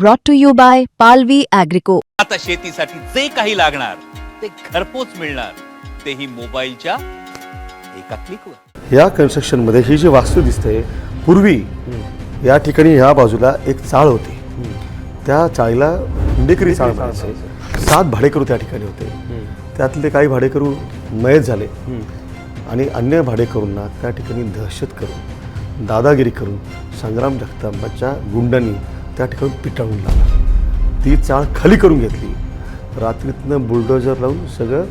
brought to you by Palvi Agrico. आता शेतीसाठी जे काही लागणार ते घरपोच मिळणार. तेही मोबाईलच्या एका क्लिकवर या कन्स्ट्रक्शनमध्ये ही जी वास्तू दिसते पूर्वी या ठिकाणी ह्या बाजूला एक चाळ होती. त्या चाळीला इंडेकरी चाळ म्हणायचे. सात भाडेकरू त्या ठिकाणी होते. त्यातले काही भाडेकरू मयत झाले. आणि अन्य भाडेकरूंना त्या ठिकाणी दहशत करून दादागिरी करून संग्राम जगतांबाच्या गुंडांनी त्या ठिकाणी पिटाळून लागला ती चाळ खाली करून घेतली. रात्रीतनं बुलडोजर लावून सगळं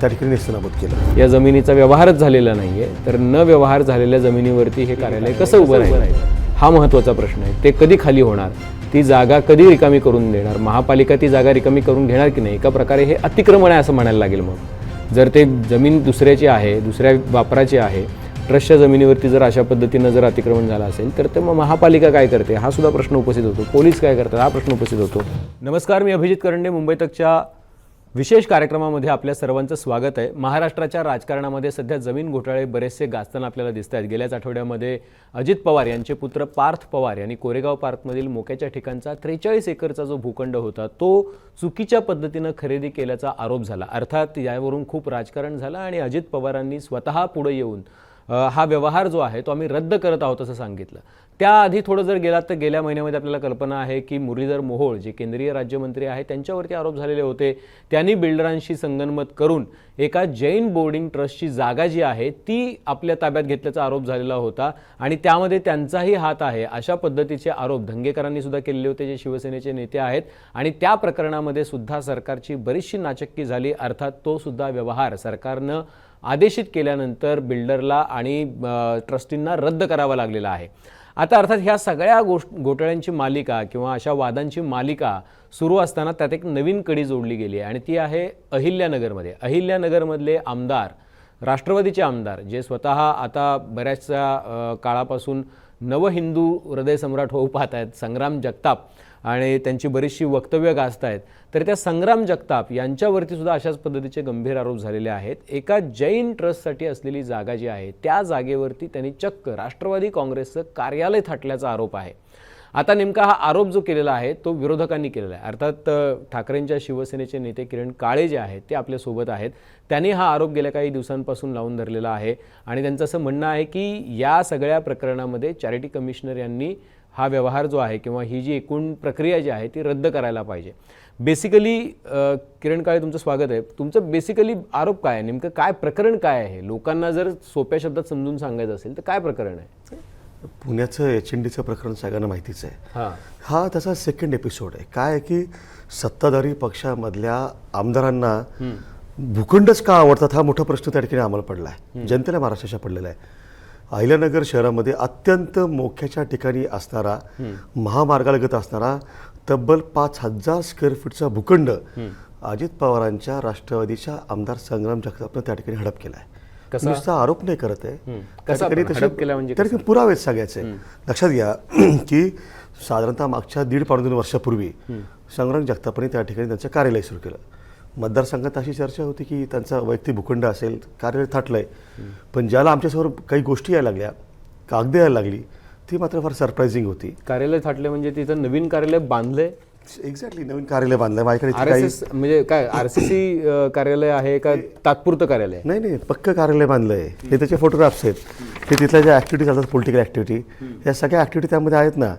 त्या ठिकाणी नेस्तनाबूत केलं. या जमिनीचा व्यवहारच झालेला नाही आहे तर न व्यवहार झालेल्या जमिनीवरती हे कार्यालय कसं उभं राहील? हा महत्त्वाचा प्रश्न आहे. ते कधी खाली होणार? ती जागा कधी रिकामी करून देणार? महापालिका ती जागा रिकामी करून घेणार की नाही? एका प्रकारे हे अतिक्रमण आहे असं म्हणायला लागेल मग. जर ते जमीन दुसऱ्याची आहे दुसऱ्या वापराची आहे ट्रस्टच्या जमिनीवरती जर अशा पद्धतीनं जर अतिक्रमण झालं असेल तर ते मग महापालिका काय करते? हा सुद्धा प्रश्न उपस्थित होतो. पोलीस काय करतात? हा प्रश्न उपस्थित होतो. नमस्कार मी अभिजित करंडे. मुंबई तकच्या विशेष कार्यक्रमामध्ये आपल्या सर्वांचं स्वागत आहे. महाराष्ट्राच्या राजकारणामध्ये सध्या जमीन घोटाळे बरेचसे गाजताना आपल्याला दिसत आहेत. गेल्याच आठवड्यामध्ये अजित पवार यांचे पुत्र पार्थ पवार यांनी कोरेगाव पार्कमधील मोक्याच्या ठिकाणचा त्रेचाळीस एकरचा जो भूखंड होता तो चुकीच्या पद्धतीनं खरेदी केल्याचा आरोप झाला. अर्थात यावरून खूप राजकारण झालं आणि अजित पवारांनी स्वतः पुढे येऊन हा व्यवहार जो आहे तो आम्ही रद्द करत आहोत असं सांगितलं. त्याआधी थोडं जर गेलात तर गेल्या महिन्यामध्ये आपल्याला कल्पना आहे की मुरलीधर मोहोळ जे केंद्रीय राज्यमंत्री आहेत त्यांच्यावरती आरोप झालेले होते. त्यांनी बिल्डरांशी संगनमत करून एका जैन बोर्डिंग ट्रस्टची जागा जी आहे ती आपल्या ताब्यात घेतल्याचा आरोप झालेला होता आणि त्यामध्ये त्यांचाही हात आहे अशा पद्धतीचे आरोप धंगेकरांनी सुद्धा केलेले होते जे शिवसेनेचे नेते आहेत. आणि त्या प्रकरणामध्ये सुद्धा सरकारची बरीचशी नाचक्की झाली अर्थात तो सुद्धा व्यवहार सरकारनं आदेशित केल्यानंतर बिल्डरला आणि ट्रस्टींना रद्द करावा लागलेला आहे. आता अर्थात ह्या सगळ्या गोष्ट घोटाळ्यांची मालिका किंवा अशा वादांची मालिका सुरू असताना त्यात एक नवीन कडी जोडली गेली आहे आणि ती आहे अहिल्यानगरमध्ये. अहिल्यानगरमधले आमदार राष्ट्रवादीचे आमदार जे स्वतः आता बऱ्याचशा काळापासून नवहिंदू हृदयसम्राट होऊ पाहत आहेत संग्राम जगताप आणि त्यांची बरीचशी वक्तव्य गाजत आहेत तर त्या संग्राम जगताप यांच्यावरती सुद्धा अशाच पद्धतीचे गंभीर आरोप झालेले आहेत. एका जैन ट्रस्टसाठी असलेली जागा जी आहे त्या जागेवरती त्यांनी चक्क राष्ट्रवादी काँग्रेसचं कार्यालय थाटल्याचा आरोप आहे. आता नेमका हा आरोप जो केलेला आहे तो विरोधकांनी केलेला आहे. अर्थात ठाकरेंच्या शिवसेनेचे नेते किरण काळे जे आहेत ते आपल्यासोबत आहेत. त्यांनी हा आरोप गेल्या काही दिवसांपासून लावून धरलेला आहे. आणि त्यांचं असं म्हणणं आहे की या सगळ्या प्रकरणामध्ये चॅरिटी कमिशनर यांनी हा व्यवहार जो आहे किंवा ही जी एकूण प्रक्रिया जी आहे ती रद्द करायला पाहिजे. बेसिकली किरण काळे तुमचं स्वागत आहे. तुमचं बेसिकली आरोप काय आहे? नेमकं काय प्रकरण काय आहे? लोकांना जर सोप्या शब्दात समजून सांगायचं असेल तर काय प्रकरण आहे? पुण्याचं एच एन डीचं प्रकरण सगळ्यांना माहितीच आहे. हां. हा त्याचा सेकंड एपिसोड आहे. काय आहे की सत्ताधारी पक्षामधल्या आमदारांना भूखंडच का आवडतात? हा मोठा प्रश्न त्या ठिकाणी आम्हाला पडला आहे जनतेला महाराष्ट्राच्या पडलेला आहे. अहिल्यानगर शहरामध्ये अत्यंत मोक्याच्या ठिकाणी असणारा महामार्गालगत असणारा तब्बल पाच हजार स्क्वेअर फीटचा भूखंड अजित पवारांच्या राष्ट्रवादीच्या आमदार संग्राम जगतापनं त्या ठिकाणी हडप केला आहे? नुसता आरोप नाही करत आहे. त्या कसा ठिकाणी म्हणजे त्या ठिकाणी पुरावे आहेत सगळ्याचे लक्षात घ्या की साधारणतः मागच्या दीड पावणे दोन वर्षापूर्वी संग्राम जगतापांनी त्या ठिकाणी त्यांचं कार्यालय सुरू केलं. मतदारसंघात अशी चर्चा होती की त्यांचा वैयक्तिक भूखंड असेल कार्यालय थाटलंय. पण ज्याला आमच्यासमोर काही गोष्टी यायला लागल्या कागदे यायला लागली ती मात्र फार सरप्रायझिंग होती. कार्यालय थाटले म्हणजे तिथं नवीन कार्यालय बांधले एक्झॅक्टली नवीन कार्यालय बांधलंय. माझ्याकडे इथे काही म्हणजे काय आर सी सी कार्यालय आहे का तात्पुरतं कार्यालय? आहे? नाही नाही पक्क कार्यालय बांधलंय. हे त्याचे फोटोग्राफ्स आहेत. हे तिथल्या ज्या ऍक्टिव्हिटी चालतात पॉलिटिकल ऍक्टिव्हिटी या सगळ्या ऍक्टिव्हिटी त्यामध्ये आहेत ना.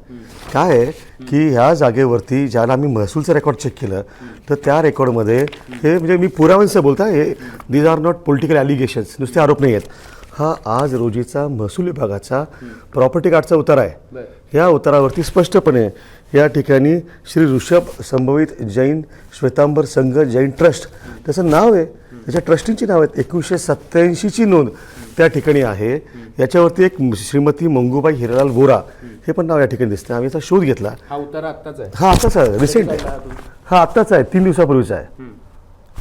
काय आहे की ह्या जागेवरती ज्याला आम्ही महसूलचं रेकॉर्ड चेक केलं तर त्या रेकॉर्डमध्ये हे म्हणजे मी पुराव्यांचं बोलता हे these are not political allegations नुसते आरोप नाही आहेत. हा आज रोजीचा महसूल विभागाचा प्रॉपर्टी कार्डचा उतार आहे. या उतारावरती स्पष्टपणे या ठिकाणी श्री ऋषभ संभवित जैन श्वेतांबर संघ जैन ट्रस्ट त्याचं नाव आहे. त्याच्या ट्रस्टींची नाव आहेत. एकोणीसशे सत्त्याऐंशीची नोंद त्या ठिकाणी आहे. याच्यावरती एक श्रीमती मंगूबाई हिरालाल वोरा हे पण नाव या ठिकाणी दिसतं आम्ही याचा शोध घेतला. हा उतारा आत्ताच आहे. हा आताच आहे. रिसेंट आहे. हा आत्ताच आहे. तीन दिवसापूर्वीचा आहे.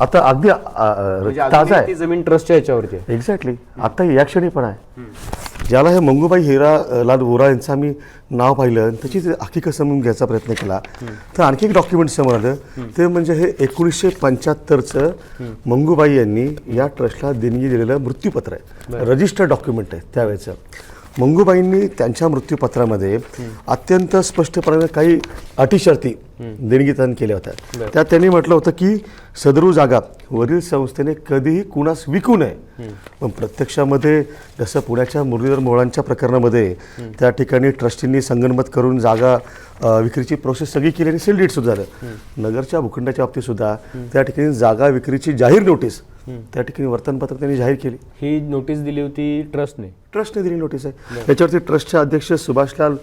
आता अगदी म्हणजे ताजा अजूनही आहे जमीन ट्रस्टच्या याच्यावरती एक्झॅक्टली आता या क्षणी पण आहे. ज्याला हे मंगूबाई हिरा लाल वोरा यांचं आम्ही नाव पाहिलं. आणि त्याची हकीकत समजून घ्यायचा प्रयत्न केला. तर आणखी एक डॉक्युमेंट समोर आलं. ते म्हणजे हे एकोणीसशे पंच्याहत्तरचं मंगूबाई यांनी या ट्रस्टला देणगी दिलेलं मृत्यूपत्र आहे. रजिस्टर्ड डॉक्युमेंट आहे त्यावेळेचं. मंगूबाईंनी त्यांच्या मृत्यूपत्रामध्ये अत्यंत स्पष्टपणे काही अटी शर्ती देणगीदान केल्या होत्या. त्यात त्यांनी म्हटलं होतं की सदरू जागा वरील संस्थेने कधीही कुणास विकू नये. पण प्रत्यक्षामध्ये जसं पुण्याच्या मुरलीधर मोहळांच्या प्रकरणामध्ये त्या ठिकाणी ट्रस्टींनी संगनमत करून जागा विक्रीची प्रोसेस सगळी केली आणि सेल सुद्धा झालं. नगरच्या भूखंडाच्या बाबतीत सुद्धा त्या ठिकाणी जागा विक्रीची जाहीर नोटीस त्या ठिकाणी वर्तमानपत्र त्यांनी जाहीर केली. ही नोटीस दिली होती ट्रस्टने ट्रस्टने दिली नोटीस आहे. याच्यावरती ट्रस्टचे अध्यक्ष सुभाषलाल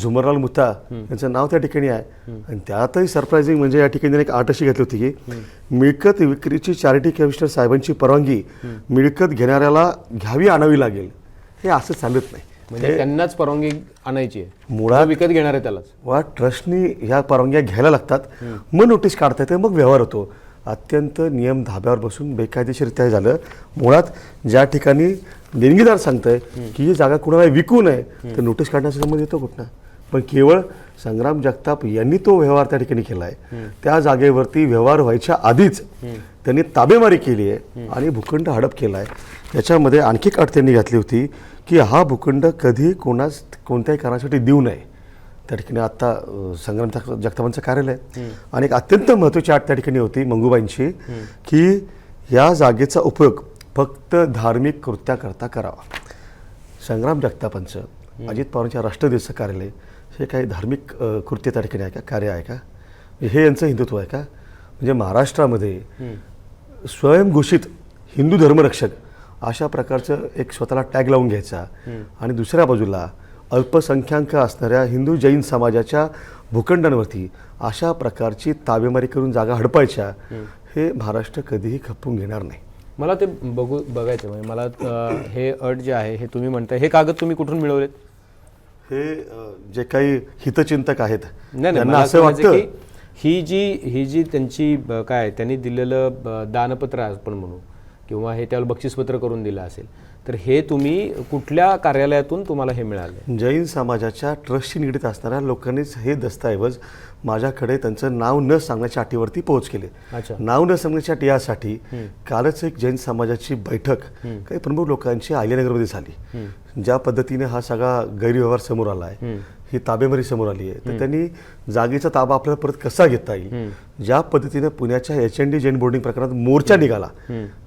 झुमरलाल मुथा यांचं नाव त्या ठिकाणी आहे. आणि त्यातही सरप्रायझिंग म्हणजे या ठिकाणी एक आठ अशी घेतली होती की मिळकत विक्रीची चॅरिटी कमिशनर साहेबांची परवानगी मिळकत घेणाऱ्याला घ्यावी आणावी लागेल. हे असं चालत नाही. म्हणजे त्यांनाच परवानगी आणायची आहे. मुळात- जो विकत घेणार आहे त्यालाच. वा ट्रस्टनी ह्या परवानग्या घ्यायला लागतात. मग नोटीस काढता येते मग व्यवहार होतो. अत्यंत नियम धाब्यावर बसून बेकायदेशीरित्या झालं. मुळात ज्या ठिकाणी देणगीदार सांगतंय की ही जागा कुणाला विकू नये तर नोटीस काढण्याचा संबंध येतो कुठनं? पण केवळ संग्राम जगताप यांनी तो व्यवहार त्या ठिकाणी केला आहे त्या जागेवरती व्यवहार व्हायच्या आधीच त्यांनी ताबेमारी केली आहे आणि भूखंड हडप केला आहे याच्यामध्ये आणखी एक अट त्यांनी घातली होती की हा भूखंड कधी कोणास कोणत्याही कारणासाठी देऊ नये. त्या ठिकाणी आत्ता संग्राम जग- जगतापांचं कार्यालय. आणि एक अत्यंत महत्त्वाची आठ त्या ठिकाणी होती मंगूबाईंची की या जागेचा उपयोग फक्त धार्मिक कृत्याकरता करावा. संग्राम जगतापांचं अजित पवारांच्या राष्ट्रदेशचं कार्यालय हे काही धार्मिक कृत्य त्या ठिकाणी आहे का? कार्य आहे का? हे यांचं हिंदुत्व आहे का? म्हणजे महाराष्ट्रामध्ये स्वयंघोषित हिंदू धर्मरक्षक अशा प्रकारचं एक स्वतःला टॅग लावून घ्यायचा. आणि दुसऱ्या बाजूला अल्पसंख्याक असणाऱ्या हिंदू जैन समाजाच्या भूखंडांवरती अशा प्रकारची ताबेमारी करून जागा हडपायच्या हे महाराष्ट्र कधीही खपवून घेणार नाही. मला ते बघू बघायचं म्हणजे मला हे अट जे आहे हे तुम्ही म्हणताय हे कागद तुम्ही कुठून मिळवलेत? हे जे काही हितचिंतक आहेत नाही नाही त्यांना असं वाटतं की ही जी ही जी त्यांची काय त्यांनी दिलेलं दानपत्र आपण म्हणू किंवा हे त्याला बक्षीसपत्र करून दिलं असेल तर हे तुम्ही कुठल्या कार्यालयातून तुम्हाला हे मिळालं? जैन समाजाच्या ट्रस्टशी निगडीत असणाऱ्या लोकांनीच हे दस्तऐवज माझ्याकडे त्यांचं नाव न सांगण्याच्या अटीवरती पोहोच केले. नाव न सांगण्याच्या अटी यासाठी कालच एक जैन समाजाची बैठक काही प्रमुख लोकांची आयल्यानगरमध्ये झाली. ज्या पद्धतीने हा सगळा गैरव्यवहार समोर आला आहे ही ताबेमारी समोर आली आहे तर त्यांनी जागेचा ताबा आपल्याला परत कसा घेता येईल? ज्या पद्धतीने पुण्याच्या H N D Jain boarding प्रकरणात मोर्चा निघाला.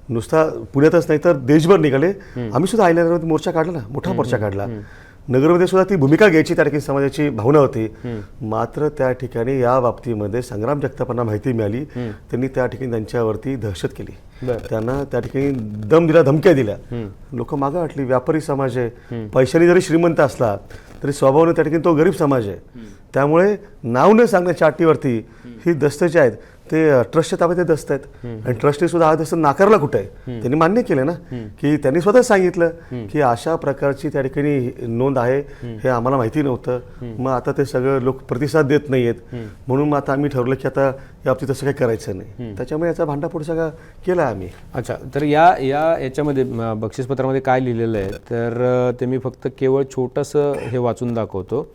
नुसता पुण्यातच नाही तर देशभर निघाले. आम्ही सुद्धा आयल्यानगरमध्ये मोर्चा काढला ना मोठा मोर्चा काढला. नगरमध्ये सुद्धा ती भूमिका घ्यायची त्या ठिकाणी समाजाची भावना होती. मात्र त्या ठिकाणी या बाबतीमध्ये संग्राम जगतापांना माहिती मिळाली. त्यांनी त्या ठिकाणी त्यांच्यावरती दहशत केली. त्यांना त्या ठिकाणी दम दिला धमक्या दिल्या. लोक मागं वाटली व्यापारी समाज आहे. पैशाने जरी श्रीमंत असला तरी स्वभावाने त्या ठिकाणी तो गरीब समाज आहे. त्यामुळे नाव न सांगण्याच्या अटीवरती ही दस्त जे आहेत. ते ट्रस्टच्या ताब्यात ते दस्त आहेत आणि ट्रस्टने सुद्धा हा दस्त नाकारला कुठे आहे? त्यांनी मान्य केलं ना की त्यांनी स्वतः सांगितलं की अशा प्रकारची त्या ठिकाणी नोंद आहे हे आम्हाला माहिती नव्हतं. मग आता ते सगळं लोक प्रतिसाद देत नाहीयेत. म्हणून मग आता आम्ही ठरवलं की आता या बाबतीत तसं काही करायचं नाही. त्याच्यामुळे याचा भांडाफोड सगळा केला आम्ही. अच्छा तर या या याच्यामध्ये बक्षीसपत्रामध्ये काय लिहिलेलं आहे? तर ते मी फक्त केवळ छोटंसं हे वाचून दाखवतो.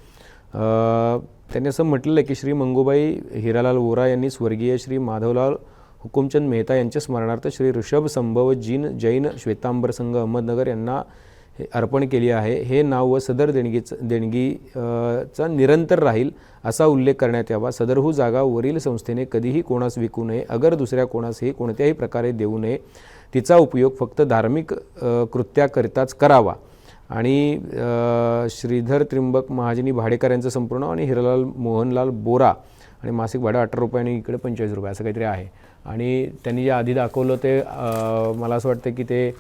त्यांनी असं म्हटलेलं आहे की श्री मंगूबाई हिरालाल वोरा यांनी स्वर्गीय श्री माधवलाल हुकुमचंद मेहता यांच्या स्मरणार्थ श्री ऋषभ संभव जीन जैन श्वेतांबर संघ अहमदनगर यांना अर्पण केली आहे. हे नाव व सदर देणगीचं देणगी चा निरंतर राहील असा उल्लेख करण्यात यावा. सदरहू हो जागा वरील संस्थेने कधीही कोणास विकू नये. अगर दुसऱ्या कोणासही कोणत्याही प्रकारे देऊ नये. तिचा उपयोग फक्त धार्मिक कृत्याकरिताच करावा. आणि श्रीधर त्रिंबक महाजनी भाडेकर यांचं संपूर्ण आणि हिरालाल मोहनलाल बोरा आणि मासिक भाडं अठरा रुपये आणि इकडे पंचेचाळीस रुपये असं काहीतरी आहे. आणि त्यांनी जे आधी दाखवलं ते मला असं वाटतं की ते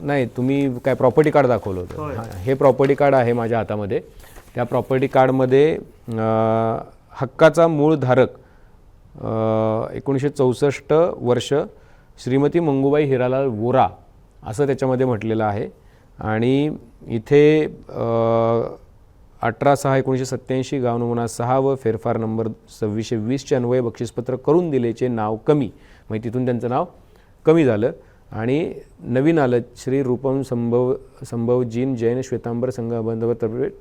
नाही तुम्ही काय प्रॉपर्टी कार्ड दाखवलं होतं. हां, हे प्रॉपर्टी कार्ड आहे माझ्या हातामध्ये. त्या प्रॉपर्टी कार्डमध्ये हक्काचा मूळ धारक एकोणीसशे चौसष्ट वर्ष श्रीमती मंगूबाई हिरालाल वोरा असं त्याच्यामध्ये म्हटलेलं आहे. आणि इथे अठरा सहा एकोणीसशे सत्त्याऐंशी गाव नमुना सहा व फेरफार नंबर सव्वीसशे वीसचे अन्वय बक्षीसपत्र करून दिलेचे नाव कमी. म्हणजे तिथून त्यांचं नाव कमी झालं. आणि नवीन आलं श्री रूपम संभव संभव जीन जैन श्वेतांबर संघ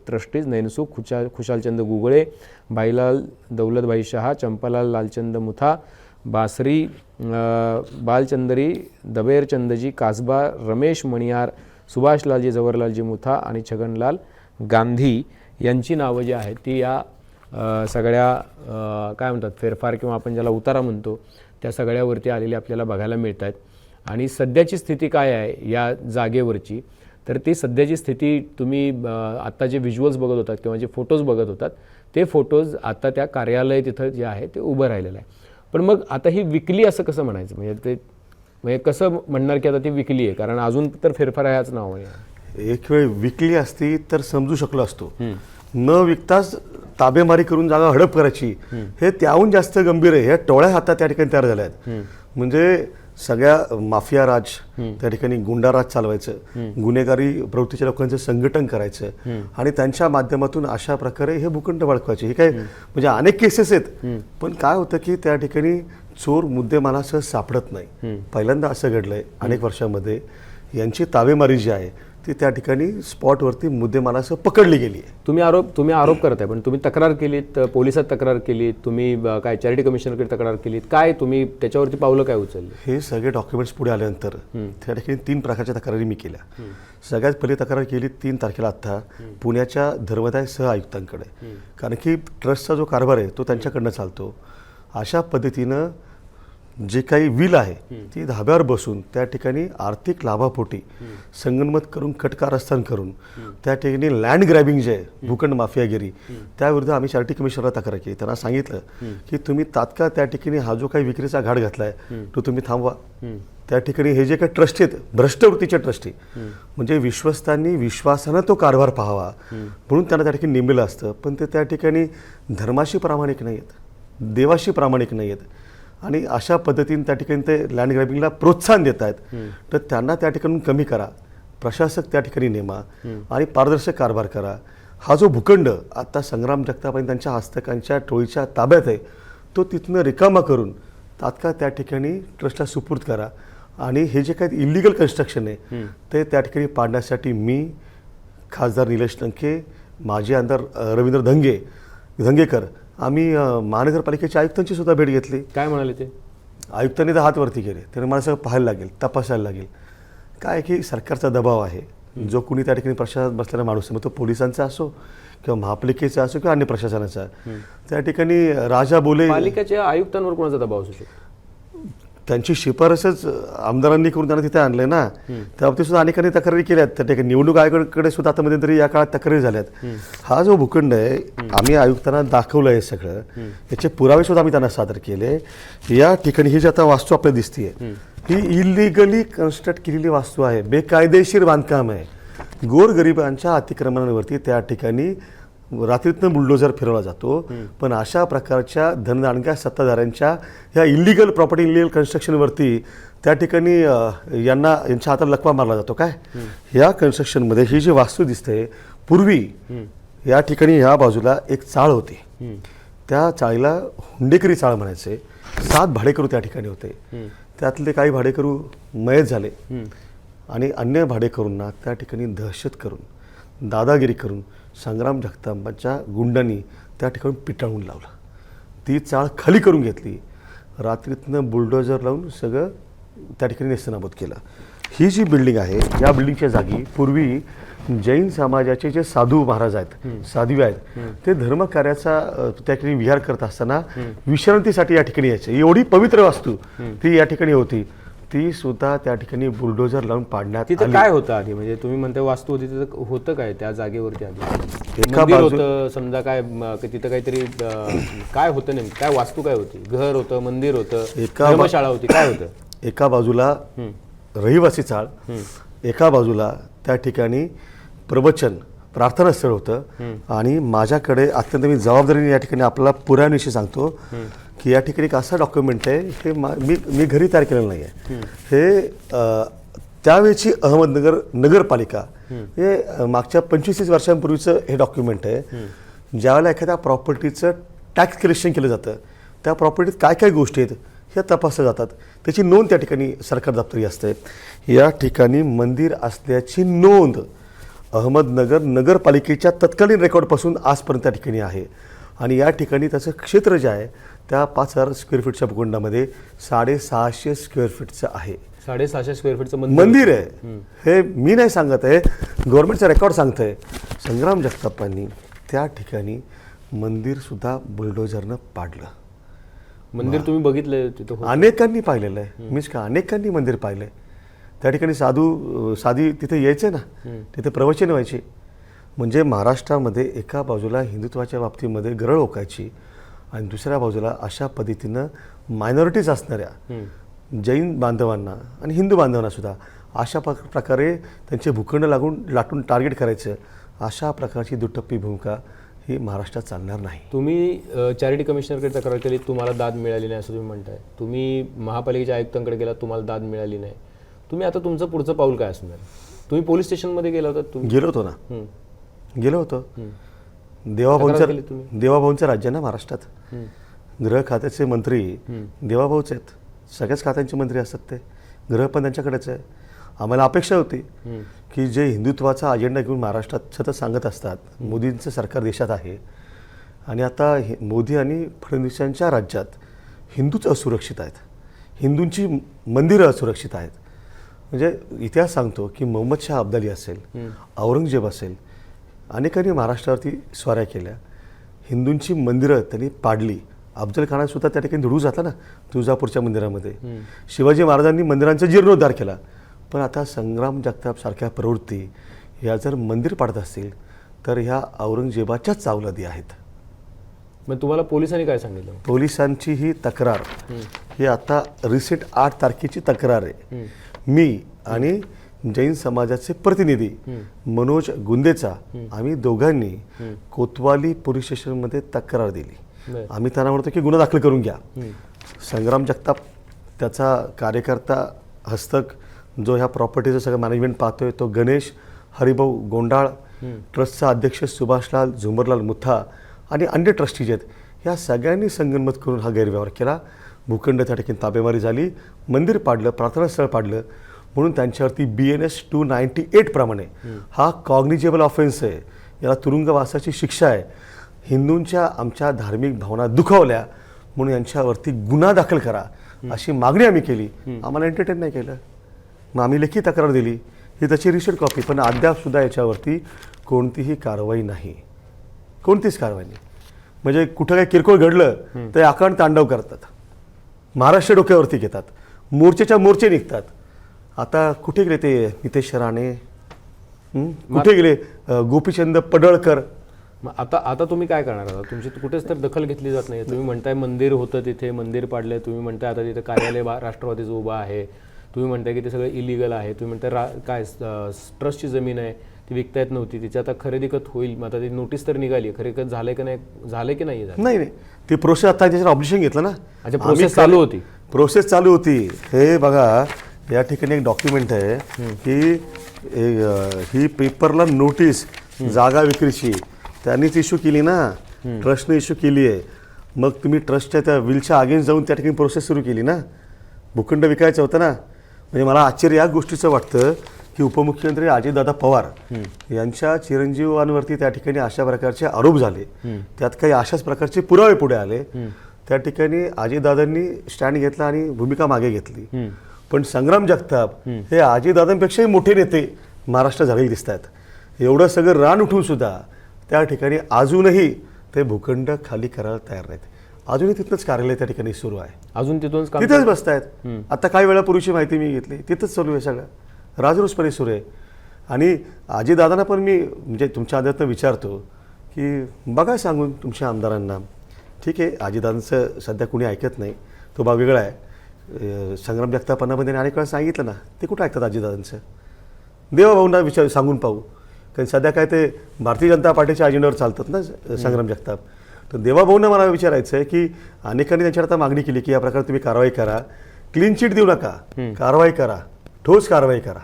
ट्रस्टीज नैनसुख खुशा खुशालचंद गुगळे बाईलाल दौलतभाई शहा चंपालाल लालचंद मुथा बासरी बालचंदरी दबेरचंदजी कासबा रमेश मणियार सुभाषलालजी जवाहरलालजी मुथा आणि छगनलाल गांधी यांची नावं जी आहेत ती या सगळ्या काय म्हणतात फेरफार किंवा आपण ज्याला उतारा म्हणतो त्या सगळ्यावरती आलेली आपल्याला बघायला मिळत आहेत आणि सध्याची स्थिती काय आहे या जागेवरची तर ती सध्याची स्थिती तुम्ही आत्ता जे व्हिज्युअल्स बघत होतात किंवा जे फोटोज बघत होतात ते फोटोज आता त्या कार्यालय तिथं जे आहे ते उभं राहिलेलं आहे. पण मग आता ही विकली असं कसं म्हणायचं? म्हणजे ते म्हणजे कसं म्हणणार की आता ती विकली आहे? कारण अजून तर फेरफार ह्याच नाव आहे एक वेळ विकली असती तर समजू शकलो असतो. न विकताच ताबेमारी करून जागा हडप करायची हे त्याहून जास्त गंभीर आहे. ह्या टोळ्या हातात त्या ठिकाणी तयार झाल्या आहेत म्हणजे सगळ्या माफिया राज त्या ठिकाणी गुंडाराज चालवायचं गुन्हेगारी प्रवृत्तीच्या लोकांचं संघटन करायचं आणि त्यांच्या माध्यमातून अशा प्रकारे हे भूखंड बाळकायचे. हे काय म्हणजे अनेक केसेस आहेत. पण काय होतं की त्या ठिकाणी चोर मुद्देमालासह सापडत नाही. पहिल्यांदा असं घडलंय अनेक वर्षामध्ये यांची ताबेमारी जी आहे ती त्या ठिकाणी स्पॉटवरती मुद्देमालासह पकडली गेली आहे तुम्ही आरोप तुम्ही आरोप करताय पण तुम्ही तक्रार केलीत पोलिसात तक्रार केलीत तुम्ही काय चॅरिटी कमिशनरकडे तक्रार केलीत काय तुम्ही त्याच्यावरती पावलं काय उचलली? हे सगळे डॉक्युमेंट्स पुढे आल्यानंतर त्या ठिकाणी तीन प्रकारच्या तक्रारी मी केल्या. सगळ्यात पहिली तक्रार केली तीन तारखेला आत्ता पुण्याच्या धर्मदाय सह आयुक्तांकडे. कारण की ट्रस्टचा जो कारभार आहे तो त्यांच्याकडनं चालतो. अशा पद्धतीनं जे काही विल आहे ती धाब्यावर बसून त्या ठिकाणी आर्थिक लाभापोटी संगनमत करून कटकारस्थान करून त्या ठिकाणी लँड ग्रॅबिंग जे आहे भूखंड माफियागिरी त्याविरुद्ध आम्ही चॅरिटी कमिशनरला तक्रार केली. त्यांना सांगितलं की तुम्ही तात्काळ त्या ठिकाणी हा जो काही विक्रीचा घाट घातलाय तो तुम्ही थांबवा. त्या ठिकाणी हे जे काही ट्रस्टी आहेत भ्रष्टवृत्तीचे ट्रस्टी म्हणजे विश्वस्तांनी विश्वासानं तो कारभार पाहावा म्हणून त्यांना त्या ठिकाणी नेमलेलं असतं. पण ते त्या ठिकाणी धर्माशी प्रामाणिक नाही आहेत देवाशी प्रामाणिक नाही आहेत आणि अशा पद्धतीने त्या ठिकाणी ते लँड ग्रॅबिंगला प्रोत्साहन देत आहेत तर त्यांना त्या ठिकाणून कमी करा. प्रशासक त्या ठिकाणी नेमा आणि पारदर्शक कारभार करा. हा जो भूखंड आता संग्राम जगताप आणि त्यांच्या हस्तकांच्या टोळीच्या ताब्यात आहे तो तिथनं रिकामा करून तात्काळ त्या ठिकाणी ट्रस्टला सुपूर्द करा. आणि हे जे काही इलिगल कन्स्ट्रक्शन आहे ते त्या ठिकाणी पाडण्यासाठी मी खासदार निलेश लंके माजी आमदार रवींद्र धंगे धंगेकर आम्ही महानगरपालिकेच्या आयुक्तांची सुद्धा भेट घेतली. काय म्हणाले ते? आयुक्तांनी तर हात वरती केले. त्याने मला सगळं पाहायला लागेल तपासायला लागेल. काय की सरकारचा दबाव आहे. जो कुणी त्या ठिकाणी प्रशासनात बसलेला माणूस आहे मग तो पोलिसांचा असो किंवा महापालिकेचा असो किंवा अन्य प्रशासनाचा. त्या ठिकाणी राजा बोले पालिकेच्या आयुक्तांवर कोणाचा दबाव असू शकतो? त्यांची शिफारसच आमदारांनी करून त्यांना तिथे आणलंय ना. त्याबाबतीत सुद्धा अनेकांनी तक्रारी केल्यात त्या ठिकाणी निवडणूक आयोगाकडे सुद्धा आता मध्यंतरी या काळात तक्रारी झाल्यात हा जो भूखंड आहे आम्ही आयुक्तांना दाखवलं हे सगळं. याचे पुरावे सुद्धा आम्ही त्यांना सादर केले. या ठिकाणी ही जी आता वास्तू आपल्याला दिसतीये ही इलिगली कन्स्ट्रक्ट केलेली वास्तू आहे. बेकायदेशीर बांधकाम आहे. गोरगरिबांच्या अतिक्रमणावरती त्या ठिकाणी रात्रीतनं बुलडोझर फिरवला जातो. पण अशा प्रकारच्या धनदांडग्या सत्ताधाऱ्यांच्या ह्या इलिगल प्रॉपर्टी इलिगल कन्स्ट्रक्शनवरती त्या ठिकाणी यांना यांच्या हातात लकवा मारला जातो काय? या कन्स्ट्रक्शनमध्ये ही जी वास्तू दिसते पूर्वी या ठिकाणी ह्या बाजूला एक चाळ होती. त्या चाळीला हुंडेकरी चाळ म्हणायचे. सात भाडेकरू त्या ठिकाणी होते. त्यातले काही भाडेकरू मयत झाले. आणि अन्य भाडेकरूंना त्या ठिकाणी दहशत करून दादागिरी करून संग्राम जगतापाच्या गुंडांनी त्या ठिकाणी पिटाळून लावलं. ती चाळ खाली करून घेतली. रात्रीतनं बुलडोजर लावून सगळं त्या ठिकाणी नेस्तनाबूत केलं. ही जी बिल्डिंग आहे या बिल्डिंगच्या जागी पूर्वी जैन समाजाचे जे साधू महाराज आहेत साध्वी आहेत ते धर्मकार्याचा त्या ठिकाणी विहार करत असताना विश्रांतीसाठी या ठिकाणी यायचे. एवढी पवित्र वास्तू ती या ठिकाणी होती. ती सुद्धा त्या ठिकाणी बुलडोजर लावून पाडण्यात तिथं आली. काय होतं आधी? म्हणजे तुम्ही म्हणता वास्तू होती तिथं होतं काय त्या जागेवरती आधी? एका मंदिर बाजू- होतं समजा काय म, क- तिथं काहीतरी अ, काय होतं नेमकं? काय वास्तू काय होती? घर होतं मंदिर होतं एका बा- धर्मशाळा होती काय होतं? एका बाजूला रहिवासी चाळ एका बाजूला त्या ठिकाणी प्रवचन प्रार्थनास्थळ होतं आणि माझ्याकडे अत्यंत मी जबाबदारीने या ठिकाणी आपल्याला पुराव्याविषयी सांगतो. की या ठिकाणी एक असा डॉक्युमेंट आहे हे मा- मी मी घरी तयार केलेलं नाही आहे हे त्यावेळची अहमदनगर नगरपालिका हे मागच्या पंचवीस वर्षांपूर्वीचं हे डॉक्युमेंट आहे. ज्यावेळेला एखाद्या प्रॉपर्टीचं टॅक्स कलेक्शन केलं जातं त्या प्रॉपर्टीत काय काय गोष्टी आहेत ह्या तपासल्या जातात. त्याची नोंद त्या ठिकाणी सरकार दप्तरी असते. या ठिकाणी मंदिर असल्याची नोंद अहमदनगर नगरपालिकेच्या तत्कालीन रेकॉर्डपासून आजपर्यंत त्या ठिकाणी आहे. आणि या ठिकाणी त्याचं क्षेत्र जे आहे त्या पाच हजार स्क्वेअर फीटच्या भूखंडामध्ये साडेसहाशे स्क्वेअर फीटचं आहे. साडेसहाशे स्क्वेअर फीटचं मंदिर आहे. हे मी नाही सांगत आहे. गव्हर्नमेंटचा रेकॉर्ड सांगतंय. संग्राम जगतापांनी त्या ठिकाणी मंदिर सुद्धा बुलडोझरनं पाडलं. मंदिर तुम्ही बघितलं तिथं अनेकांनी पाहिलेलं आहे. मीच का अनेकांनी मंदिर पाहिलंय. त्या ठिकाणी साधू साधी तिथे यायचे ना तिथे प्रवचन व्हायचे. म्हणजे महाराष्ट्रामध्ये एका बाजूला हिंदुत्वाच्या बाबतीमध्ये गरळ ओकायची आणि दुसऱ्या बाजूला अशा पद्धतीनं मायनॉरिटीज असणाऱ्या जैन बांधवांना आणि हिंदू बांधवांना सुद्धा अशा प्रक- प्रकारे त्यांचे भूखंड लागून लाटून टार्गेट करायचं अशा प्रकारची दुटप्पी भूमिका ही महाराष्ट्रात चालणार नाही. तुम्ही चॅरिटी कमिशनरकडे तक्रार केली तुम्हाला दाद मिळाली नाही असं तुम्ही म्हणताय. तुम्ही महापालिकेच्या आयुक्तांकडे गेला तुम्हाला दाद मिळाली नाही. तुम्ही आता तुमचं पुढचं पाऊल काय असणार? तुम्ही पोलीस स्टेशनमध्ये गेला होता तुम्ही गेलो होतो ना. गेलो होतो. तक्रार देवाभाऊंचं केली तुम्ही? देवाभाऊंचं राज्य ना महाराष्ट्रात. गृह खात्याचे मंत्री देवाभाऊच आहेत. सगळ्याच खात्यांचे मंत्री असतात ते. गृह पण त्यांच्याकडेच आहे. आम्हाला अपेक्षा होती की जे हिंदुत्वाचा अजेंडा घेऊन महाराष्ट्रात सतत सांगत असतात मोदींचं सरकार देशात आहे. आणि आता मोदी आणि फडणवीसांच्या राज्यात हिंदूच असुरक्षित आहेत. हिंदूंची मंदिरं असुरक्षित आहेत. म्हणजे इतिहास सांगतो की मोहम्मद शाह अब्दाली असेल औरंगजेब असेल अनेकांनी महाराष्ट्रावरती स्वाऱ्या केल्या. हिंदूंची मंदिरं त्यांनी पाडली. अफजल खाना सुद्धा त्या ठिकाणी धुडू जाता ना तुळजापूरच्या मंदिरामध्ये. शिवाजी महाराजांनी मंदिरांचा जीर्णोद्धार केला. पण आता संग्राम जगताप सारख्या प्रवृत्ती ह्या जर मंदिर पाडत असतील तर ह्या औरंगजेबाच्याच चावलादी आहेत. मग तुम्हाला पोलिसांनी काय सांगितलं? पोलिसांची ही तक्रार. ही आता रिसेंट आठ तारखेची तक्रार आहे. मी आणि जैन समाजाचे प्रतिनिधी मनोज गुंदेचा आम्ही दोघांनी कोतवाली पोलीस स्टेशनमध्ये तक्रार दिली. आम्ही त्यांना म्हणतो की गुन्हा दाखल करून घ्या. संग्राम जगताप त्याचा कार्यकर्ता हस्तक जो ह्या प्रॉपर्टीचं सगळं मॅनेजमेंट पाहतोय तो गणेश हरिभाऊ गोंडाळ ट्रस्टचा अध्यक्ष सुभाषलाल झुमरलाल मुथा आणि अन्य ट्रस्टी जे आहेत ह्या सगळ्यांनी संगनमत करून हा गैरव्यवहार केला. भूखंड त्या ठिकाणी ताबेमारी झाली. मंदिर पाडलं प्रार्थनास्थळ पाडलं. म्हणून त्यांच्यावरती B N S two ninety eight प्रमाणे हा कॉग्निजेबल ऑफेन्स आहे. याला तुरुंगवासाची शिक्षा आहे. हिंदूंच्या आमच्या धार्मिक भावना दुखावल्या म्हणून यांच्यावरती गुन्हा दाखल करा अशी मागणी आम्ही केली. आम्हाला एंटरटेन नाही केलं. मग आम्ही लेखी तक्रार दिली. ही त्याची रिसेंट कॉपी पण अद्याप सुद्धा याच्यावरती कोणतीही कारवाई नाही. कोणतीच कारवाई नाही. म्हणजे कुठं काही किरकोळ घडलं तर आकांड तांडव करतात. महाराष्ट्र डोक्यावरती घेतात. मोर्चेच्या मोर्चे निघतात. आता कुठे गेले ते नितेश राणे? हं? कुठे गेले अ, गोपीचंद पडळकर? मग आता आता तुम्ही काय करणार आता? तुमची कुठेच तर दखल घेतली जात नाही. तुम्ही म्हणताय मंदिर होतं तिथे मंदिर पाडलंय. तुम्ही म्हणताय आता तिथे कार्यालय बा- राष्ट्रवादीचं उभं आहे. तुम्ही म्हणताय की ते सगळं इलिगल आहे. तुम्ही म्हणताय रा काय ट्रस्टची जमीन आहे. ती विकता येत नव्हती. तिची आता खरेदी खत होईल. मग आता ती नोटीस तर निघाली खरेदी खत झालंय की नाही झालंय की नाही झालं नाही नाही. ती प्रोसेस आता त्याच्यावर ऑब्जेक्शन घेतलं ना. अच्छा, process चालू होती. प्रोसेस चालू होती. हे बघा या ठिकाणी एक डॉक्युमेंट आहे की ही पेपरला नोटीस जागा विक्रीची त्यांनीच इश्यू केली ना. ट्रस्टने इश्यू केली आहे. मग तुम्ही ट्रस्टच्या त्या विलच्या अगेन्स्ट जाऊन त्या ठिकाणी प्रोसेस सुरू केली ना. भूखंड विकायचं होतं ना. म्हणजे मला आश्चर्य या गोष्टीचं वाटतं की उपमुख्यमंत्री अजितदादा पवार यांच्या चिरंजीवांवरती त्या ठिकाणी अशा प्रकारचे आरोप झाले. त्यात काही अशाच प्रकारचे पुरावे पुढे आले. त्या ठिकाणी अजितदादांनी स्टँड घेतला आणि भूमिका मागे घेतली. पण संग्राम जगताप हे अजितदादांपेक्षाही मोठे नेते महाराष्ट्र झालेले दिसत आहेत. एवढं सगळं रान उठून सुद्धा त्या ठिकाणी अजूनही ते भूखंड खाली करायला तयार नाहीत. अजूनही तिथनंच कार्यालय त्या ठिकाणी सुरू आहे. अजून तिथूनच काम तिथेच बसतायत. आता काही वेळापूर्वीची माहिती मी घेतली. तिथंच चालू आहे सगळं. राजरोसपणे सुरू आहे. आणि आजीदादांना पण मी म्हणजे तुमच्या आदरातनं विचारतो की बघा सांगून तुमच्या आमदारांना. ठीक आहे आजीदादांचं सध्या कुणी ऐकत नाही. तो भाग वेगळा आहे. संग्राम जगतापांना पण त्यांनी अनेक वेळा सांगितलं ना ते कुठं ऐकतात आजीदादांचं? देवाभाऊंना विचार सांगून पाहू. कारण सध्या काय ते भारतीय जनता पार्टीच्या अजेंड्यावर चालतात ना संग्राम जगताप. तर देवाभाऊंना मला विचारायचं आहे की अनेकांनी त्यांच्यावर आता मागणी केली की या प्रकारे तुम्ही कारवाई करा. क्लीन चिट देऊ नका. कारवाई करा. ठोस कारवाई करा.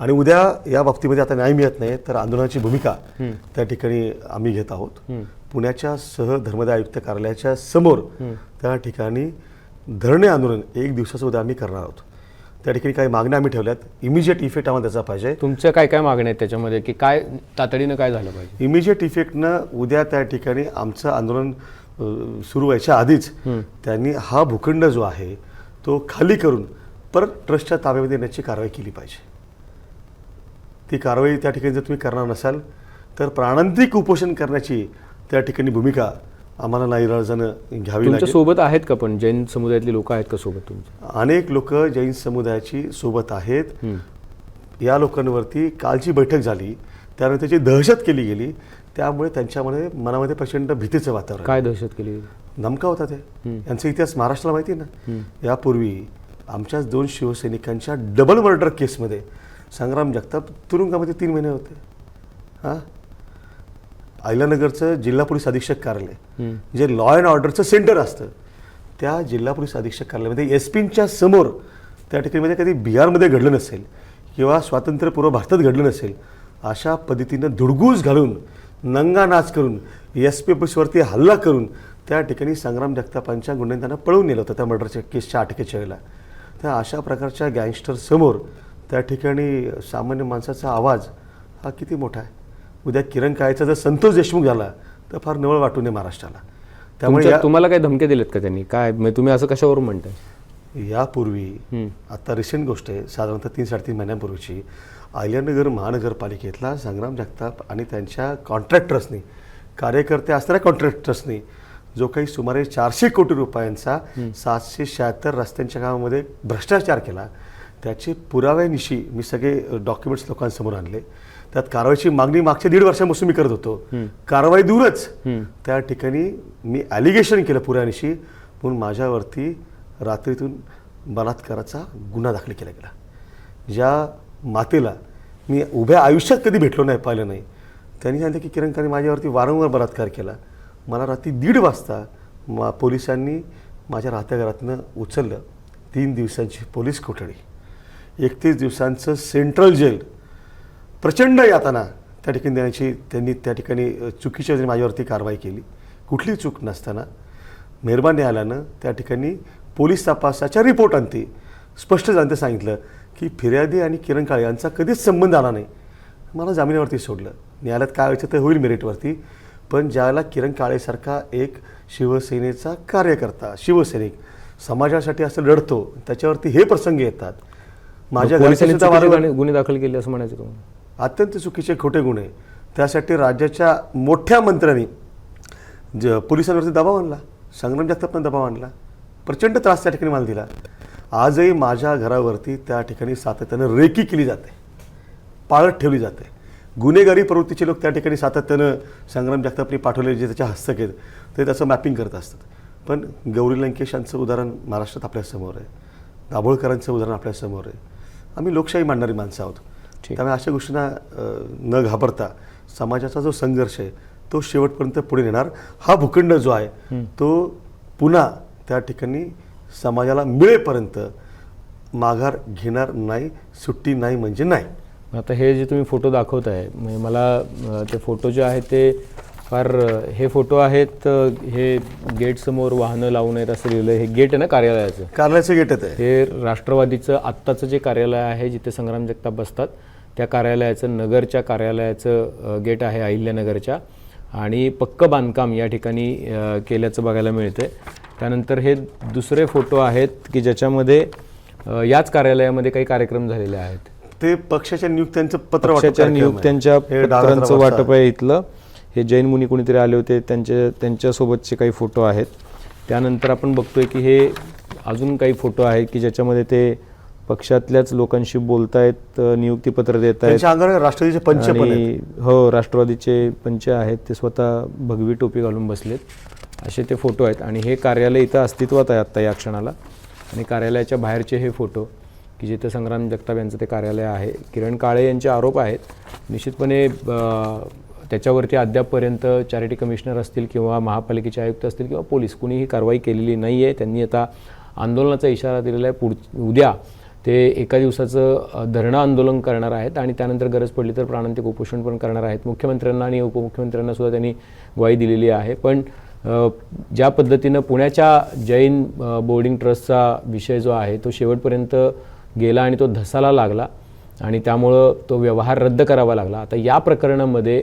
आणि उद्या या बाबतीमध्ये आता न्याय मिळत नाही तर आंदोलनाची भूमिका त्या ठिकाणी आम्ही घेत आहोत. पुण्याच्या सह धर्मदाय आयुक्त कार्यालयाच्या समोर त्या ठिकाणी धरणे आंदोलन एक दिवसाचं उद्या आम्ही करणार आहोत. त्या ठिकाणी काही मागण्या आम्ही ठेवल्यात. इमिजिएट इफेक्ट आम्हाला त्याचा पाहिजे. तुमच्या काय काय मागण्या आहेत त्याच्यामध्ये? की काय तातडीनं काय झालं पाहिजे? इमिजिएट इफेक्टनं उद्या त्या ठिकाणी आमचं आंदोलन सुरू व्हायच्या आधीच त्यांनी हा भूखंड जो आहे तो खाली करून परत ट्रस्टच्या ताब्यामध्ये देण्याची कारवाई केली पाहिजे. ती कारवाई त्या ठिकाणी जर तुम्ही करणार नसाल तर प्राणांतिक उपोषण करण्याची त्या ठिकाणी भूमिका आम्हाला नाईलाजानं घ्यावी तुमच्या लागेल. सोबत आहेत का पण? जैन समुदायातली लोक आहेत का सोबत तुमच्या अनेक लोक जैन समुदायाची सोबत आहेत. या लोकांवरती कालची बैठक झाली. त्यानंतर त्याची दहशत केली गेली. त्यामुळे त्यांच्यामध्ये मनामध्ये प्रचंड भीतीचं वातावरण काय दहशत केली धमका होता ते. यांचा इतिहास महाराष्ट्राला माहिती आहे ना? यापूर्वी आमच्याच दोन शिवसैनिकांच्या डबल मर्डर केसमध्ये संग्राम जगताप तुरुंगामध्ये तीन महिने होते. हां? अहिल्यानगरचं जिल्हा पोलीस अधीक्षक कार्यालय जे लॉ अँड ऑर्डरचं सेंटर असतं त्या जिल्हा पोलीस अधीक्षक कार्यालयामध्ये एस पींच्या समोर त्या ठिकाणी कधी बिहारमध्ये घडलं नसेल किंवा स्वातंत्र्यपूर्व भारतात घडलं नसेल अशा पद्धतीनं धुडगूस घालून नंगा नाच करून एस पी ऑफिसवरती हल्ला करून त्या ठिकाणी संग्राम जगतापांच्या गुन्ह्याने त्यांना पळवून नेलं होतं त्या मर्डरच्या केसच्या अटकेच्या वेळेला. त्या अशा प्रकारच्या गँगस्टरसमोर त्या ठिकाणी सामान्य माणसाचा आवाज हा किती मोठा आहे? उद्या किरण काळेचा जर संतोष देशमुख झाला तर फार नवळ वाटू नये महाराष्ट्राला. त्यामुळे या- तुम्हाला काय धमके दिलेत का त्यांनी? काय म्हणजे तुम्ही असं कशावरून म्हणताय? यापूर्वी आता रिसेंट गोष्ट आहे साधारणतः तीन साडेतीन महिन्यांपूर्वीची. अहिल्यानगर महानगरपालिकेतला संग्राम जगताप आणि त्यांच्या कॉन्ट्रॅक्टर्सनी कार्यकर्ते असणाऱ्या कॉन्ट्रॅक्टर्सनी जो काही सुमारे चारशे कोटी रुपयांचा सातशे शहात्तर रस्त्यांच्या कामामध्ये भ्रष्टाचार केला त्याचे पुराव्यानिशी मी सगळे डॉक्युमेंट्स लोकांसमोर आणले. त्यात कारवाईची मागणी मागच्या दीड वर्षापासून मी करत होतो. कारवाई दूरच. त्या ठिकाणी मी ॲलिगेशन केलं पुराव्यानिशी म्हणून माझ्यावरती रात्रीतून बलात्काराचा गुन्हा दाखल केला गेला. ज्या मातेला मी उभ्या आयुष्यात कधी भेटलो नाही पाहिलं नाही. त्यांनी सांगितलं की किरण खाने माझ्यावरती वारंवार बलात्कार केला. मला रात्री दीड वाजता मा पोलिसांनी माझ्या राहत्या घरातनं उचललं. तीन दिवसांची पोलीस कोठडी. एकतीस दिवसांचं सेंट्रल जेल प्रचंड यातना त्या ठिकाणी देण्याची त्यांनी त्या ठिकाणी चुकीच्या माझ्यावरती कारवाई केली. कुठली चूक नसताना मेहरबान न्यायालयानं त्या ठिकाणी पोलीस तपासाच्या रिपोर्टांती स्पष्ट जानते सांगितलं की फिर्यादी आणि किरण काळे यांचा कधीच संबंध आला नाही. मला जामिनावरती सोडलं. न्यायालयात काय व्हायचं ते होईल मेरिटवरती. पण ज्याला किरण काळेसारखा एक शिवसेनेचा कार्यकर्ता शिवसैनिक समाजासाठी असं लढतो त्याच्यावरती हे प्रसंग येतात. माझ्या गुन्हे दाखल केले असं म्हणायचं तुम्हाला? अत्यंत चुकीचे खोटे गुन्हे. त्यासाठी राज्याच्या मोठ्या मंत्र्यांनी ज पोलिसांवरती दबाव आणला संग्राम जगतापनं दबाव आणला प्रचंड त्रास त्या ठिकाणी मला दिला. आजही माझ्या घरावरती त्या ठिकाणी सातत्यानं रेकी केली जाते पाळत ठेवली जाते. गुन्हेगारी प्रवृत्तीचे लोक त्या ठिकाणी सातत्यानं संग्राम जगतापनी पाठवले जे त्याच्या हस्तक आहेत ते त्याचं मॅपिंग करत असतात. पण गौरी लंकेश यांचं उदाहरण महाराष्ट्रात आपल्यासमोर आहे. दाभोळकरांचं उदाहरण आपल्यासमोर आहे. आम्ही लोकशाही मांडणारी माणसं आहोत. त्यामुळे अशा गोष्टींना न घाबरता समाजाचा जो संघर्ष आहे तो शेवटपर्यंत पुढे नेणार. हा भूखंड जो आहे तो पुन्हा त्या ठिकाणी समाजाला मिळेपर्यंत माघार घेणार नाही सुट्टी नाही म्हणजे नाही. आता हे जे तुम्ही फोटो दाखवताय म्हणजे मला ते फोटो जे आहेत ते फार हे फोटो आहेत हे गेट समोर वाहनं लावू नयेत असं लिहिलं हे गेट आहे ना कार्यालयाचं? कार्यालयाचं गेट आहे. हे राष्ट्रवादीचं आत्ताचं जे कार्यालय आहे जिथे संग्राम जगताप बसतात त्या कार्यालयाचं नगरच्या कार्यालयाचं गेट आहे अहिल्यानगरच्या आणि पक्क बांधकाम या ठिकाणी केल्याचं बघायला मिळतंय. त्यानंतर हे दुसरे फोटो आहेत की ज्याच्यामध्ये याच कार्यालयामध्ये काही कार्यक्रम झालेले आहेत. ते पक्षाच्या नियुक्त्यांचं पत्र पक्षाच्या. नियुक्त्यांच्या पत्रांचं वाटप आहे. इथलं. हे जैन मुनी कोणीतरी आले होते त्यांचे त्यांच्यासोबतचे काही फोटो आहेत. त्यानंतर आपण बघतोय की हे अजून काही फोटो आहेत की ज्याच्यामध्ये ते पक्षातल्याच लोकांशी बोलतायत नियुक्तीपत्र देत आहेत राष्ट्रवादीचे पंच आणि हो राष्ट्रवादीचे पंच आहेत ते स्वतः भगवी टोपी घालून बसलेत. असे ते फोटो आहेत. आणि हे कार्यालय इथं अस्तित्वात आहे आत्ता या क्षणाला. आणि कार्यालयाच्या बाहेरचे हे फोटो की जिथे संग्राम जगताप यांचं ते कार्यालय आहे किरण काळे यांचे आरोप आहेत. निश्चितपणे त्याच्यावरती अद्यापपर्यंत चॅरिटी कमिशनर असतील किंवा महापालिकेचे आयुक्त असतील किंवा पोलीस कुणीही कारवाई केलेली नाही आहे त्यांनी आता आंदोलनाचा इशारा दिलेला आहे. पुढ उद्या ते एका दिवसाचं धरणं आंदोलन करणार आहेत आणि त्यानंतर गरज पडली तर प्राणांतिक उपोषण पण करणार आहेत. मुख्यमंत्र्यांना आणि उपमुख्यमंत्र्यांना सुद्धा त्यांनी ग्वाही दिलेली आहे. पण ज्या पद्धतीनं पुण्याच्या जैन बोर्डिंग ट्रस्टचा विषय जो आहे तो शेवटपर्यंत गेला आणि तो धसाला लागला आणि त्यामुळं तो व्यवहार रद्द करावा लागला. आता या प्रकरणामध्ये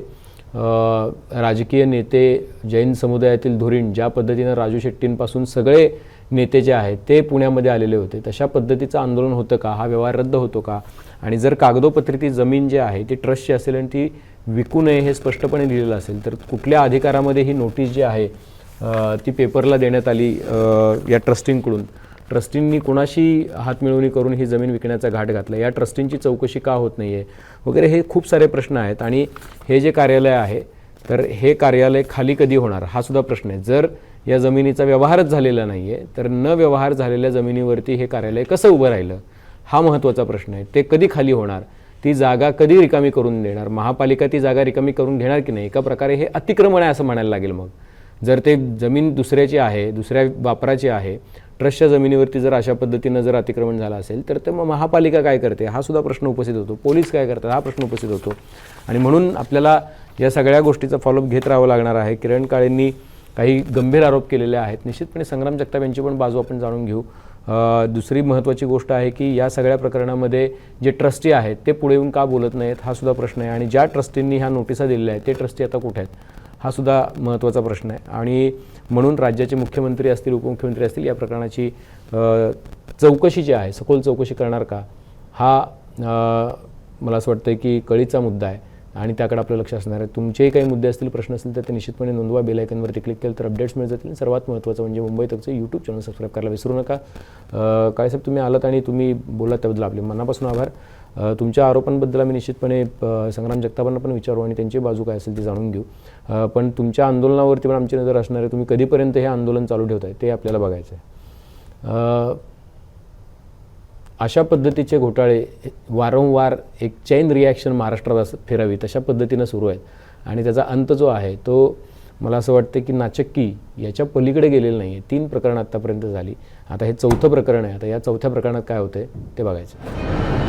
राजकीय नेते जैन समुदायातील धुरीण ज्या पद्धतीनं राजू शेट्टींपासून सगळे नेते जे आहेत ते पुण्यामध्ये आलेले होते. तशा पद्धतीचं आंदोलन होतं का? हा व्यवहार रद्द होतो का? आणि जर कागदोपत्री ती जमीन जी आहे ती ट्रस्टची असेल आणि ती विकू नये हे स्पष्टपणे लिहिलेलं असेल तर कुठल्या अधिकारामध्ये ही नोटीस जी आहे ती पेपरला देण्यात आली या ट्रस्टींकडून? ट्रस्टींनी कुणाशी हातमिळवणी करून ही जमीन विकण्याचा घाट घातला? या ट्रस्टींची चौकशी का होत नाही आहे वगैरे हे खूप सारे प्रश्न आहेत. आणि हे जे कार्यालय आहे तर हे कार्यालय खाली कधी होणार? हा सुद्धा प्रश्न आहे. जर या जमिनीचा व्यवहारच झालेला नाही आहे तर न व्यवहार झालेल्या जमिनीवरती हे कार्यालय कसं उभं राहिलं? हा महत्त्वाचा प्रश्न आहे. ते कधी खाली होणार? ती जागा कधी रिकामी करून देणार? महापालिका ती जागा रिकामी करून घेणार की नाही? एका प्रकारे हे अतिक्रमण आहे असं म्हणायला लागेल मग. जर ते जमीन दुसऱ्याची आहे दुसऱ्या वापराची आहे ट्रस्टच्या जमिनीवरती जर अशा पद्धतीनं जर अतिक्रमण झालं असेल तर ते मग महापालिका काय करते? हा सुद्धा प्रश्न उपस्थित होतो. पोलीस काय करतात? हा प्रश्न उपस्थित होतो. आणि म्हणून आपल्याला या सगळ्या गोष्टीचा फॉलोअप घेत राहावं लागणार आहे. किरण काळेंनी काही गंभीर आरोप केलेले आहेत. निश्चितपणे संग्राम जगताप यांची पण बाजू आपण जाणून घेऊ. दुसरी महत्त्वाची गोष्ट आहे की या सगळ्या प्रकरणामध्ये जे ट्रस्टी आहेत ते पुढे येऊन का बोलत नाहीत? हा सुद्धा प्रश्न आहे. आणि ज्या ट्रस्टींनी ह्या नोटिसा दिलेल्या आहेत ते ट्रस्टी आता कुठे आहेत? हा सुद्धा महत्त्वाचा प्रश्न आहे. आणि म्हणून राज्याचे मुख्यमंत्री असतील उपमुख्यमंत्री असतील या प्रकरणाची चौकशी जी आहे सखोल चौकशी करणार का? हा मला असं वाटतं की कळीचा मुद्दा आहे. आणि त्याकडे आपलं लक्ष असणार आहे. तुमचेही काही मुद्दे असतील प्रश्न असतील तर ते निश्चितपणे नोंदवा बेलायकनवरती क्लिक केलं तर अपडेट्स मिळत जातील. सर्वात महत्त्वाचं म्हणजे मुंबई तकचं यूट्यूब चॅनल सबस्क्राईब करायला विसरू नका. काय साहेब तुम्ही आलात आणि तुम्ही बोलात त्याबद्दल आपले मनापासून आभार. तुमच्या आरोपांबद्दल आम्ही निश्चितपणे संग्राम जगतापांना पण विचारू आणि त्यांची बाजू काय असेल ती जाणून घेऊ. पण तुमच्या आंदोलनावरती पण आमची नजर असणार आहे. तुम्ही कधीपर्यंत हे आंदोलन चालू ठेवताय ते आपल्याला बघायचं आहे अशा पद्धतीचे घोटाळे वारंवार एक चैन रिॲक्शन महाराष्ट्रात असं फिरावी तशा पद्धतीनं सुरू आहेत. आणि त्याचा अंत जो आहे तो मला असं वाटतं की नाचक्की याच्या पलीकडे गेलेलं नाही आहे तीन प्रकरणं आत्तापर्यंत झाली. आता हे चौथं प्रकरण आहे. आता या चौथ्या प्रकरणात काय होतं ते बघायचं.